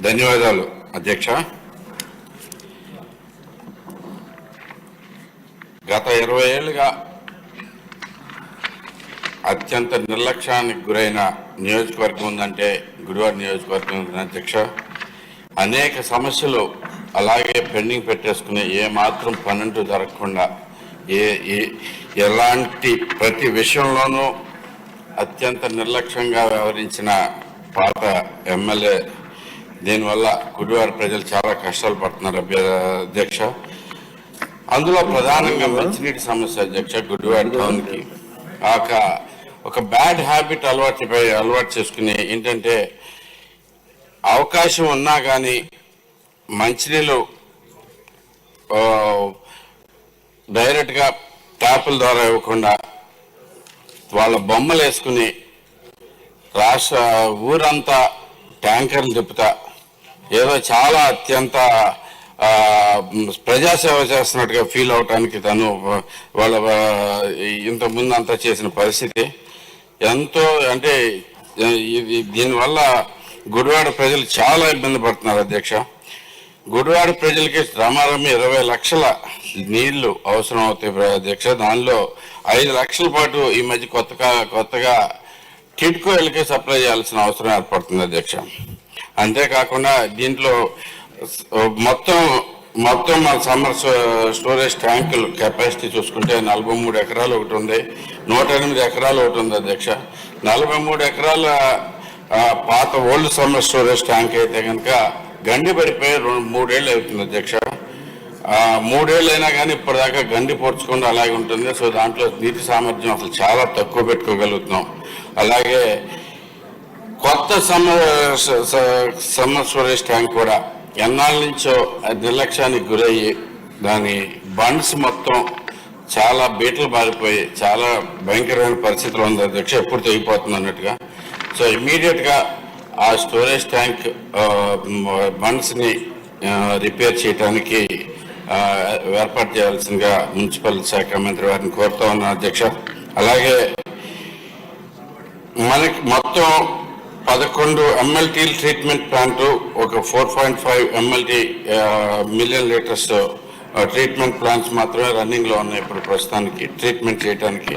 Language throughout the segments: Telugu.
ధన్యవాదాలు అధ్యక్ష. గత ఇరవై ఏళ్ళుగా అత్యంత నిర్లక్ష్యానికి గురైన నియోజకవర్గం ఉందంటే గుడివాడ నియోజకవర్గం ఉంది అధ్యక్ష. అనేక సమస్యలు అలాగే పెండింగ్ పెట్టేసుకుని ఏ మాత్రం పన్నెండు జరగకుండా ఏ ఏ- ఎలాంటి ప్రతి విషయంలోనూ అత్యంత నిర్లక్ష్యంగా వ్యవహరించిన పాత ఎమ్మెల్యే దీనివల్ల గుడివాడ ప్రజలు చాలా కష్టాలు పడుతున్నారు అధ్యక్ష. అందులో ప్రధానంగా మంచినీటి సమస్య అధ్యక్ష గుడివాడ టౌన్కి. ఒక ఒక బ్యాడ్ హ్యాబిట్ అలవాటు పై- అలవాటు చేసుకుని ఏంటంటే అవకాశం ఉన్నా కానీ మంచినీళ్ళు డైరెక్ట్గా ట్యాపుల ద్వారా ఇవ్వకుండా వాళ్ళ బొమ్మలు వేసుకుని రాష్ట్ర ఊరంతా ట్యాంకర్లు తిప్పుతా ఏదో చాలా అత్యంత ప్రజాసేవ చేస్తున్నట్టుగా ఫీల్ అవటానికి తను వాళ్ళ ఇంత ముందు అంతా చేసిన పరిస్థితి. ఎంతో అంటే ఇది దీనివల్ల గుడివాడ ప్రజలు చాలా ఇబ్బంది పడుతున్నారు అధ్యక్ష. గుడివాడ ప్రజలకి రమారమి ఇరవై లక్షల నీళ్ళు అవసరం అవుతాయి అధ్యక్ష. దానిలో ఐదు లక్షల పాటు ఈ మధ్య కొత్తగా కొత్తగా టిడ్కో ఇళ్ళకి సప్లై చేయాల్సిన అవసరం ఏర్పడుతుంది అధ్యక్ష. అంతేకాకుండా దీంట్లో మొత్తం మొత్తం మన సమ్మర్ స్టోరేజ్ ట్యాంకులు కెపాసిటీ చూసుకుంటే నలభై మూడు ఎకరాలు ఒకటి ఉంది. నూట ఎనిమిది ఎకరాలు ఒకటి ఉంది అధ్యక్ష. నలభై మూడు ఎకరాల పాత ఓల్డ్ సమ్మర్ స్టోరేజ్ ట్యాంక్ అయితే కనుక గండి పడిపోయి రెండు మూడేళ్ళు అవుతుంది అధ్యక్ష. మూడేళ్ళు అయినా కానీ ఇప్పటిదాకా గండి పొడుచుకుండా అలాగే ఉంటుంది. సో దాంట్లో నీటి సామర్థ్యం అసలు చాలా తక్కువ పెట్టుకోగలుగుతున్నాం. అలాగే కొత్త సమ స- స్టోరేజ్ ట్యాంక్ కూడా ఎన్నాళ్ళ నుంచో నిర్లక్ష్యానికి గురయ్యి దాని బండ్స్ మొత్తం చాలా బీటలు బారిపోయి చాలా భయంకరమైన పరిస్థితులు ఉంది. అధ్యక్ష ఎప్పుడు తెగిపోతుంది అన్నట్టుగా. సో ఇమీడియట్గా ఆ స్టోరేజ్ ట్యాంక్ బండ్స్ని రిపేర్ చేయడానికి ఏర్పాటు చేయాల్సిందిగా మున్సిపల్ శాఖ మంత్రి వారిని కోరుతా ఉన్నాను అధ్యక్ష. అలాగే మనకి మొత్తం పదకొండు ఎంఎల్టీ ట్రీట్మెంట్ ప్లాంట్ ఒక four point five MLT million litres treatment plants మాత్రమే రన్నింగ్లో ఉన్నాయి ఇప్పుడు ప్రస్తుతానికి ట్రీట్మెంట్ చేయడానికి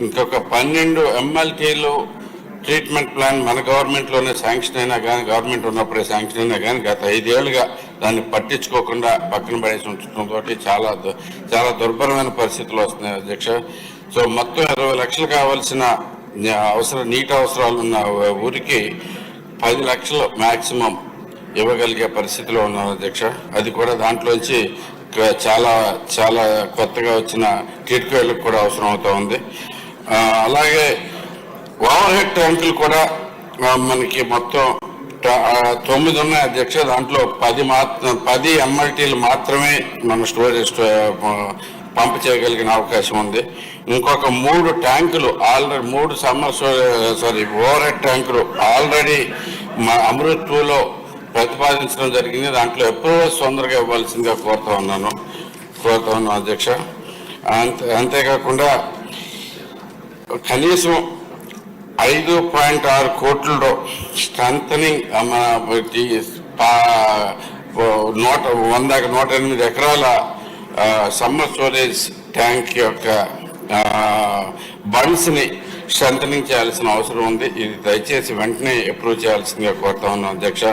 ఇంకొక పన్నెండు ఎంఎల్టీలు ట్రీట్మెంట్ ప్లాన్ మన గవర్నమెంట్లోనే శాంక్షన్ అయినా కానీ గవర్నమెంట్ ఉన్నప్పుడే శాంక్షన్ అయినా కానీ గత ఐదేళ్ళుగా దాన్ని పట్టించుకోకుండా పక్కన పడేసి ఉంచడంతో చాలా చాలా దుర్భరమైన పరిస్థితులు వస్తున్నాయి అధ్యక్ష. సో మొత్తం ఇరవై లక్షలు కావాల్సిన అవసరం నీటి అవసరాలు ఉన్న ఊరికి పది లక్షలు మ్యాక్సిమం ఇవ్వగలిగే పరిస్థితిలో ఉన్నాం అధ్యక్ష. అది కూడా దాంట్లోంచి చాలా చాలా కొత్తగా వచ్చిన కిటికీలకు కూడా అవసరం అవుతూ ఉంది. అలాగే ఓవర్ హెడ్ ట్యాంకులు కూడా మనకి మొత్తం తొమ్మిది ఉన్నాయి అధ్యక్ష. దాంట్లో పది మాత్రం పది ఎంఎల్టీలు మాత్రమే మన స్టోరేజ్ పంప్ చేయగలిగిన అవకాశం ఉంది. ఇంకొక మూడు ట్యాంకులు ఆల్రెడీ మూడు సమ్మర్ సారీ ఓవర్ హెడ్ ట్యాంకులు ఆల్రెడీ మా అమృత్ టూలో ప్రతిపాదించడం జరిగింది. దాంట్లో అప్రూవల్స్ తొందరగా ఇవ్వాల్సిందిగా కోరుతా ఉన్నాను. కోరుతా ఉన్నాను అధ్యక్ష. అంతే అంతేకాకుండా కనీసం ఐదు పాయింట్ ఆరు కోట్లలో స్ట్రెంథనింగ్ నూట వంద నూట ఎనిమిది ఎకరాల సమ్మర్ స్టోరేజ్ ట్యాంక్ యొక్క బండ్స్ని స్ట్రెంథనింగ్ చేయాల్సిన అవసరం ఉంది. ఇది దయచేసి వెంటనే అప్రూవ్ చేయాల్సిందిగా కోరుతా ఉన్నాం అధ్యక్ష.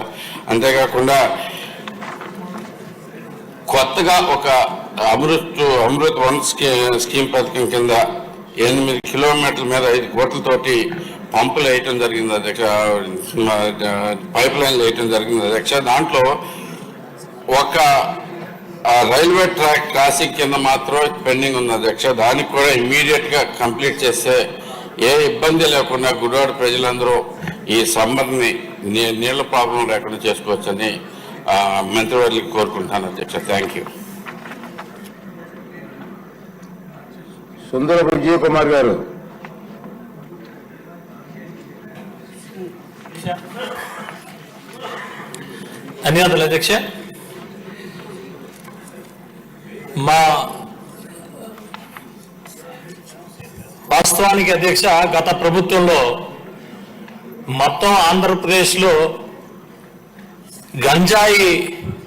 అంతేకాకుండా కొత్తగా ఒక Amrut Amrut one ski scheme పథకం కింద ఎనిమిది కిలోమీటర్ల మీద ఐదు కోట్లతోటి పంపులు వేయటం జరిగింది అధ్యక్ష. పైప్ లైన్లు వేయటం జరిగింది అధ్యక్ష. దాంట్లో ఒక ఆ, రైల్వే ట్రాక్ క్రాసింగ్ కింద మాత్రం పెండింగ్ ఉంది అధ్యక్ష దానికి కూడా ఇమీడియట్గా కంప్లీట్ చేస్తే ఏ ఇబ్బంది లేకుండా గుడివాడ ప్రజలందరూ ఈ సమ్మర్ని నీ- నీళ్ళ ప్రాబ్లం లేకుండా చేసుకోవచ్చని ఆ, మంత్రివర్యులకు కోరుకుంటాను అధ్యక్ష. థ్యాంక్ యూ సుందరపు విజయ్ కుమార్ గారు. ధన్యవాదాలు అధ్యక్ష. మా వాస్తవానికి అధ్యక్ష గత ప్రభుత్వంలో మొత్తం ఆంధ్రప్రదేశ్లో గంజాయి